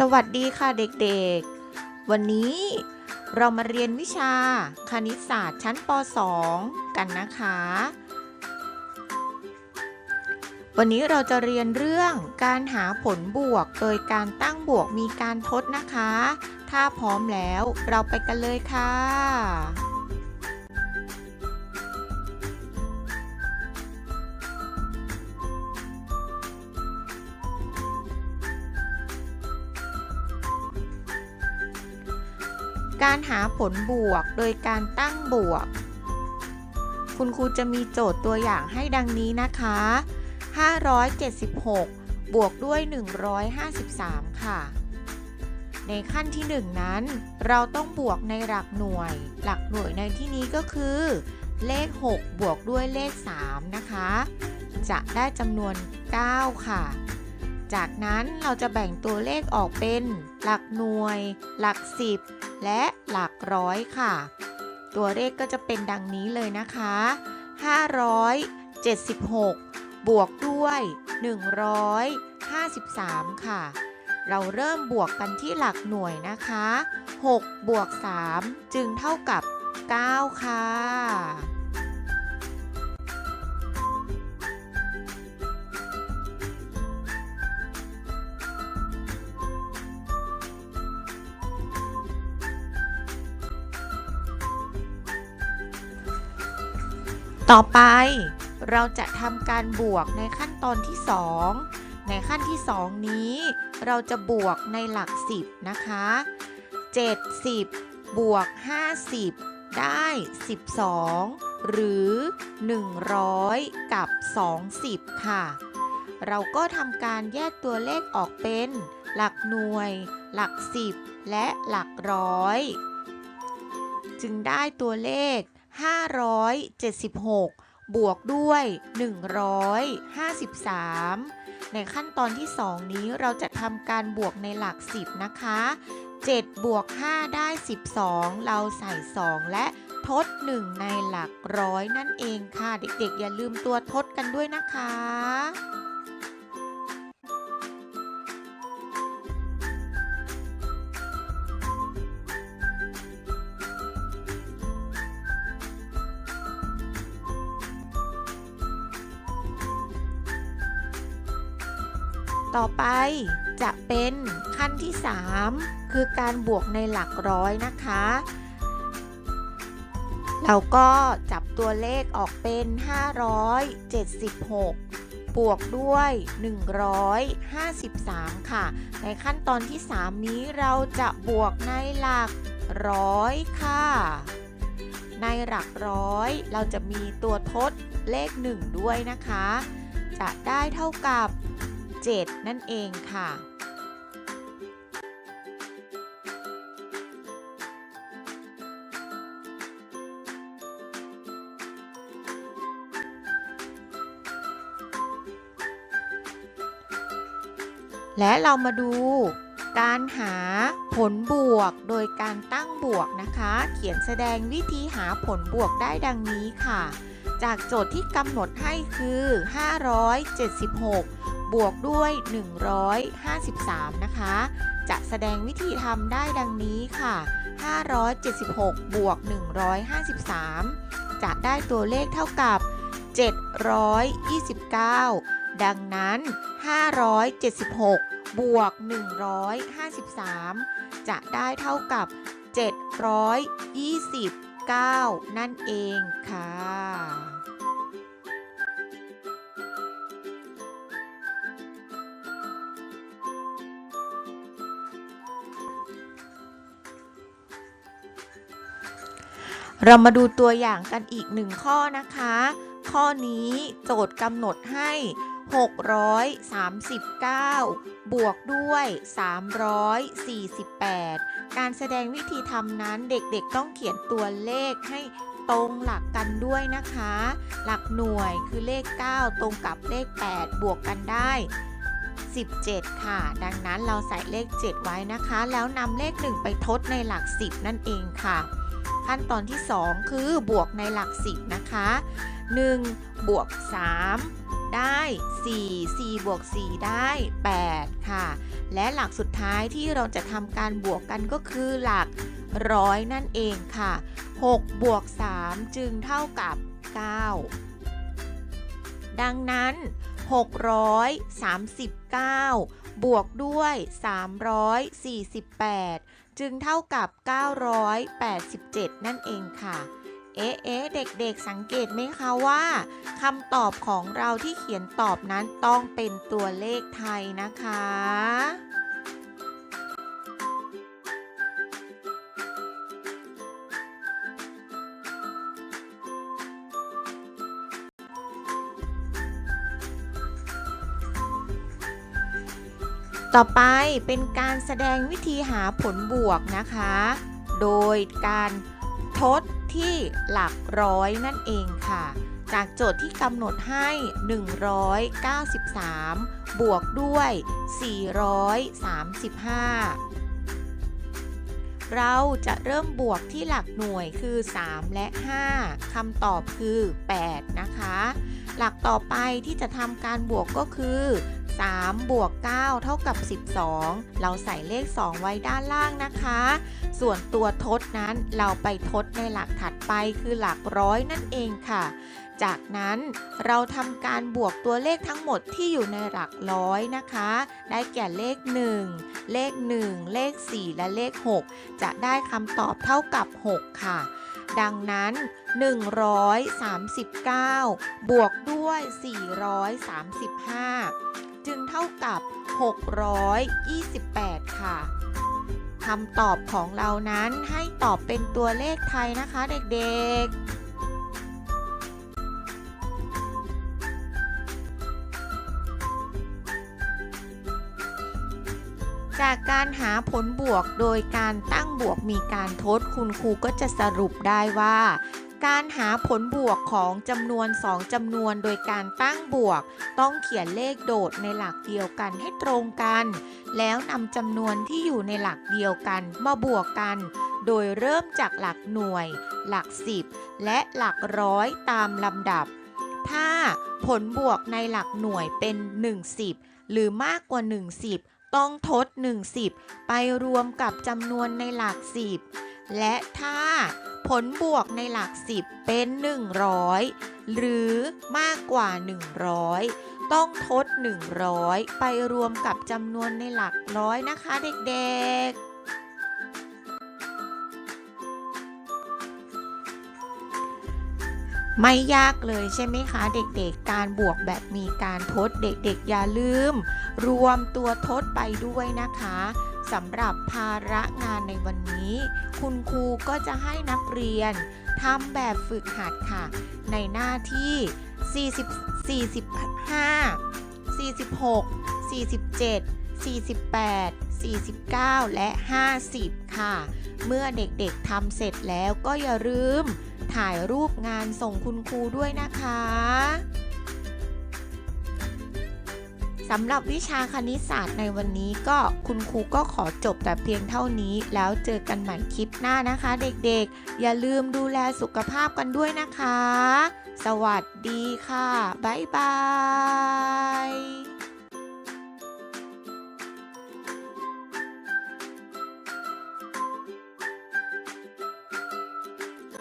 สวัสดีค่ะเด็กๆ วันนี้เรามาเรียนวิชาคณิตศาสตร์ชั้นป .2 กันนะคะ วันนี้เราจะเรียนเรื่องการหาผลบวก โดยการตั้งบวกมีการทดนะคะ ถ้าพร้อมแล้วเราไปกันเลยค่ะ การหาผลบวกโดยการตั้งบวก คุณครูจะมีโจทย์ตัวอย่างให้ดังนี้นะคะ 576 บวกด้วย 153 ค่ะ ในขั้นที่ 1 นั้น เราต้องบวกในหลักหน่วย หลักหน่วยในที่นี้ก็คือ เลข 6 บวกด้วยเลข 3 นะคะ จะได้จำนวน 9 ค่ะจากนั้นเราจะแบ่งตัวเลขออกเป็น หลักหน่วย หลัก10 และหลักร้อยค่ะ ตัวเลขก็จะเป็นดังนี้เลยนะคะ 576 บวกด้วย 153 ค่ะ เราเริ่มบวกกันที่หลักหน่วยนะคะ 6 บวก 3 จึงเท่ากับ 9 ค่ะ ต่อไปเราจะทำการบวกในขั้นตอนที่ 2 ในขั้นที่ 2 นี้ เราจะบวกในหลัก 10 นะคะ 70 บวก 50 ได้ 12 หรือ 100 กับ 20 ค่ะ เราก็ทำการแยกตัวเลขออกเป็น หลักหน่วย หลัก 10 และหลักร้อย จึงได้ตัวเลข 576 บวกด้วย 153 ในขั้นตอนที่ 2 นี้เราจะทำการบวกในหลัก 10 นะคะ 7 บวก 5 ได้ 12 เราใส่ 2 และทด 1 ในหลักร้อยนั่นเองค่ะ เด็กๆ อย่าลืมตัวทดกันด้วยนะคะ ต่อไปจะเป็นขั้นที่ 3 คือการบวกในหลักร้อยนะคะ เราก็จับตัวเลขออกเป็น 576บวกด้วย 153 ค่ะ ในขั้นตอนที่ 3 นี้เราจะบวกในหลักร้อยค่ะ ในหลักร้อยเราจะมีตัวทดเลข 1 ด้วยนะคะ จะได้เท่ากับ 7 นั่นเองค่ะและเรามาดูการหาผลบวกโดยการตั้งบวกนะคะ เขียนแสดงวิธีหาผลบวกได้ดังนี้ค่ะ จากโจทย์ที่กำหนดให้คือ 576 บวกด้วย 153 นะคะ จะแสดงวิธีทำได้ดังนี้ค่ะ 576 บวก 153 จะได้ตัวเลขเท่ากับ 729 ดังนั้น 576 บวก 153 จะได้เท่ากับ 729 นั่นเองค่ะ เรามาดูตัวอย่างกันอีกหนึ่งข้อนะคะ ข้อนี้โจทย์กำหนดให้ 639 บวกด้วย 348 การแสดงวิธีทำนั้นเด็กๆต้องเขียนตัวเลขให้ตรงหลักกันด้วยนะคะ หลักหน่วยคือเลข 9 ตรงกับเลข 8 บวกกันได้ 17 ค่ะ ดังนั้นเราใส่เลข 7 ไว้นะคะ แล้วนำเลข 1 ไปทดในหลัก 10 นั่นเองค่ะ ขั้นตอนที่ 2 คือบวกในหลัก10นะคะ 1 บวก 3 ได้ 4 4 บวก 4 ได้ 8 ค่ะ และหลักสุดท้ายที่เราจะทำการบวกกันก็คือหลักร้อยนั่นเองค่ะ 6 บวก 3 จึงเท่ากับ 9 ดังนั้น 639 บวกด้วย 348 จึงเท่ากับ 987 นั่นเองค่ะ เอ๊ะเด็กๆสังเกตไหมคะว่าคำตอบของเราที่เขียนตอบนั้นต้องเป็นตัวเลขไทยนะคะ ต่อไปเป็นการแสดงวิธีหาผลบวกนะคะ โดยการทดที่หลักร้อยนั่นเองค่ะ จากโจทย์ที่กำหนดให้ 193 บวกด้วย 435 เราจะเริ่มบวกที่หลักหน่วยคือ 3 และ 5คำตอบคือ 8 นะคะ หลักต่อไปที่จะทำการบวกก็คือ 3 บวก 9 เท่ากับ 12 เราใส่เลข 2 ไว้ด้านล่างนะคะ ส่วนตัวทดนั้นเราไปทดในหลักถัดไปคือหลักร้อยนั่นเองค่ะ จากนั้นเราทำการบวกตัวเลขทั้งหมดที่อยู่ในหลักร้อยนะคะ ได้แก่เลข 1 เลข 1 เลข 4 และเลข 6 จะได้คำตอบเท่ากับ 6 ค่ะดังนั้น 139 บวกด้วย 435 จึงเท่ากับ 628 ค่ะคำตอบของเรานั้นให้ตอบเป็นตัวเลขไทยนะคะเด็กๆจากการหาผลบวกโดยการตั้งบวกมีการทดคุณครูก็จะสรุปได้ว่า การหาผลบวกของจำนวน 2จำนวนโดยการตั้งบวก ต้องเขียนเลขโดดในหลักเดียวกันให้ตรงกัน แล้วนำจำนวนที่อยู่ในหลักเดียวกันมาบวกกัน โดยเริ่มจากหลักหน่วย หลัก10และหลักร้อยตามลำดับ ถ้าผลบวกในหลักหน่วยเป็น10หรือมากกว่า 10 ต้องทด 10 ไปรวมกับจำนวนในหลัก10 และถ้าผลบวกในหลัก10เป็น 100 หรือมากกว่า 100 ต้องทด 100 ไปรวมกับจำนวนในหลักร้อยนะคะเด็กๆไม่ยากเลยใช่ไหมคะ เด็กๆ การบวกแบบมีการทดเด็กๆ อย่าลืม รวมตัวทดไปด้วยนะคะ สำหรับภาระงานในวันนี้ คุณครูก็จะให้นักเรียนทำแบบฝึกหัดค่ะ ในหน้าที่ 40 45 46 47 48 49 และ 50 ค่ะ เมื่อเด็กๆทำเสร็จแล้วก็อย่าลืม ถ่ายรูปงานส่งคุณครูด้วยนะคะ สำหรับวิชาคณิตศาสตร์ในวันนี้ก็คุณครูก็ขอจบแต่เพียงเท่านี้ แล้วเจอกันใหม่คลิปหน้านะคะ เด็กๆ อย่าลืมดูแลสุขภาพกันด้วยนะคะ สวัสดีค่ะ บ๊ายบาย